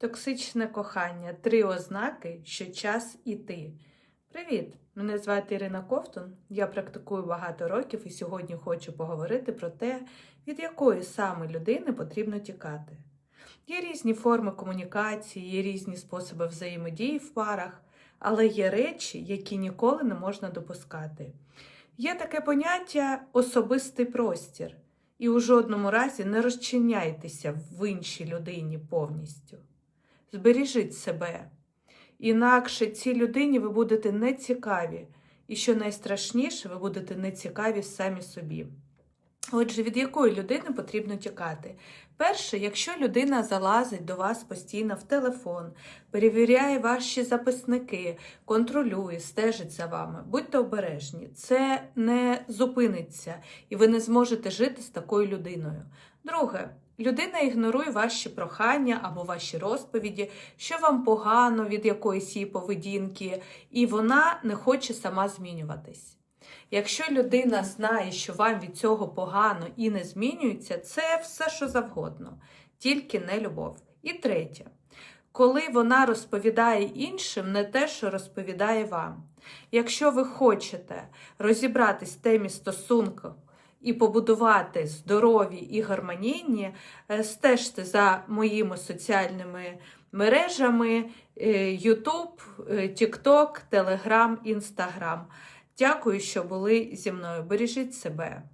Токсичне кохання. Три ознаки, що час іти. Привіт! Мене звати Ірина Ковтун. Я практикую багато років і сьогодні хочу поговорити про те, від якої саме людини потрібно тікати. Є різні форми комунікації, є різні способи взаємодії в парах, але є речі, які ніколи не можна допускати. Є таке поняття особистий простір, і у жодному разі не розчиняйтеся в іншій людині повністю. Збережіть себе. Інакше цій людині ви будете нецікаві, і що найстрашніше, ви будете нецікаві самі собі. Отже, від якої людини потрібно тікати? Перше, якщо людина залазить до вас постійно в телефон, перевіряє ваші записники, контролює, стежить за вами, будьте обережні, це не зупиниться, і ви не зможете жити з такою людиною. Друге, людина ігнорує ваші прохання або ваші розповіді, що вам погано від якоїсь її поведінки, і вона не хоче сама змінюватись. Якщо людина знає, що вам від цього погано і не змінюється, це все, що завгодно, тільки не любов. І третє, коли вона розповідає іншим не те, що розповідає вам. Якщо ви хочете розібратись в темі стосунку і побудувати здорові і гармонійні, е, стежте за моїми соціальними мережами е, YouTube, е, TikTok, Telegram, Instagram. Дякую, що були зі мною. Бережіть себе.